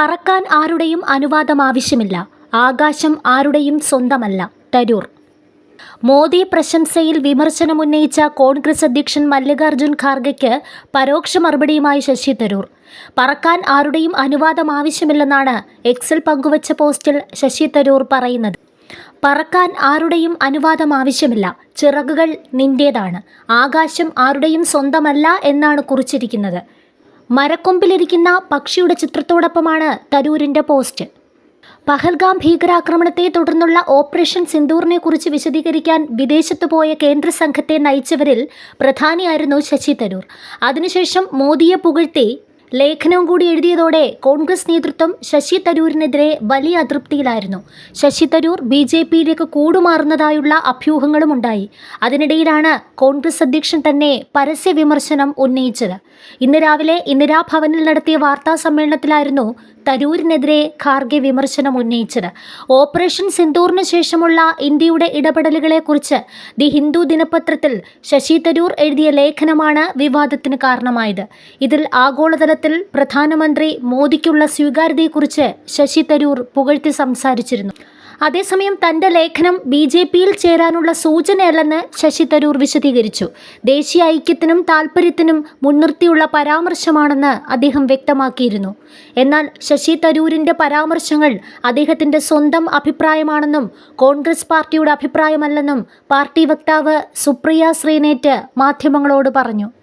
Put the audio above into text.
പറക്കാൻ ആരുടെയും അനുവാദം ആവശ്യമില്ല. ആകാശം ആരുടെയും സ്വന്തമല്ല. തരൂർ. മോദി പ്രശംസയിൽ വിമർശനമുന്നയിച്ച കോൺഗ്രസ് അധ്യക്ഷൻ മല്ലികാർജുൻ ഖാർഗയ്ക്ക് പരോക്ഷ മറുപടിയുമായി ശശി തരൂർ. പറക്കാൻ ആരുടെയും അനുവാദം ആവശ്യമില്ലെന്നാണ് എക്സിൽ പങ്കുവച്ച പോസ്റ്റിൽ ശശി തരൂർ പറയുന്നത്. പറക്കാൻ ആരുടെയും അനുവാദം ആവശ്യമില്ല. ചിറകുകൾ നിന്റേതാണ്. ആകാശം ആരുടെയും സ്വന്തമല്ല എന്നാണ് കുറിച്ചിരിക്കുന്നത്. മരക്കൊമ്പിലിരിക്കുന്ന പക്ഷിയുടെ ചിത്രത്തോടൊപ്പമാണ് തരൂരിന്റെ പോസ്റ്റ്. പഹൽഗാം ഭീകരാക്രമണത്തെ തുടർന്നുള്ള ഓപ്പറേഷൻ സിന്ദൂറിനെ കുറിച്ച് വിശദീകരിക്കാൻ വിദേശത്ത് പോയ കേന്ദ്ര സംഘത്തെ നയിച്ചവരിൽ പ്രധാനിയായിരുന്നു ശശി തരൂർ. അതിനുശേഷം മോദിയെ പുകഴ്ത്തി ലേഖനവും കൂടി എഴുതിയതോടെ കോൺഗ്രസ് നേതൃത്വം ശശി തരൂരിനെതിരെ വലിയ അതൃപ്തിയിലായിരുന്നു. ശശി തരൂർ ബി ജെ പിയിലേക്ക് കൂടുമാറുന്നതായുള്ള അഭ്യൂഹങ്ങളും ഉണ്ടായി. അതിനിടയിലാണ് കോൺഗ്രസ് അധ്യക്ഷൻ തന്നെ പരസ്യ വിമർശനം ഉന്നയിച്ചത്. ഇന്ന് രാവിലെ ഇന്ദിരാഭവനിൽ നടത്തിയ വാർത്താ സമ്മേളനത്തിലായിരുന്നു തരൂരിനെതിരെ ഖാർഗെ വിമർശനം ഉന്നയിച്ചത്. ഓപ്പറേഷൻ സിന്ദൂറിന് ശേഷമുള്ള ഇന്ത്യയുടെ ഇടപെടലുകളെക്കുറിച്ച് ദി ഹിന്ദു ദിനപത്രത്തിൽ ശശി തരൂർ എഴുതിയ ലേഖനമാണ് വിവാദത്തിന് കാരണമായത്. ഇതിൽ ആഗോളതലത്തിൽ പ്രധാനമന്ത്രി മോദിക്കുള്ള സ്വീകാര്യതയെക്കുറിച്ച് ശശി തരൂർ പുകഴ്ത്തി സംസാരിച്ചിരുന്നു. അതേസമയം തന്റെ ലേഖനം ബി ജെ പിയിൽ ചേരാനുള്ള സൂചനയല്ലെന്ന് ശശി തരൂർ വിശദീകരിച്ചു. ദേശീയ ഐക്യത്തിനും താൽപ്പര്യത്തിനും മുൻനിർത്തിയുള്ള പരാമർശമാണെന്ന് അദ്ദേഹം വ്യക്തമാക്കിയിരുന്നു. എന്നാൽ ശശി തരൂരിന്റെ പരാമർശങ്ങൾ അദ്ദേഹത്തിന്റെ സ്വന്തം അഭിപ്രായമാണെന്നും കോൺഗ്രസ് പാർട്ടിയുടെ അഭിപ്രായമല്ലെന്നും പാർട്ടി വക്താവ് സുപ്രിയ ശ്രീനേറ്റ് മാധ്യമങ്ങളോട് പറഞ്ഞു.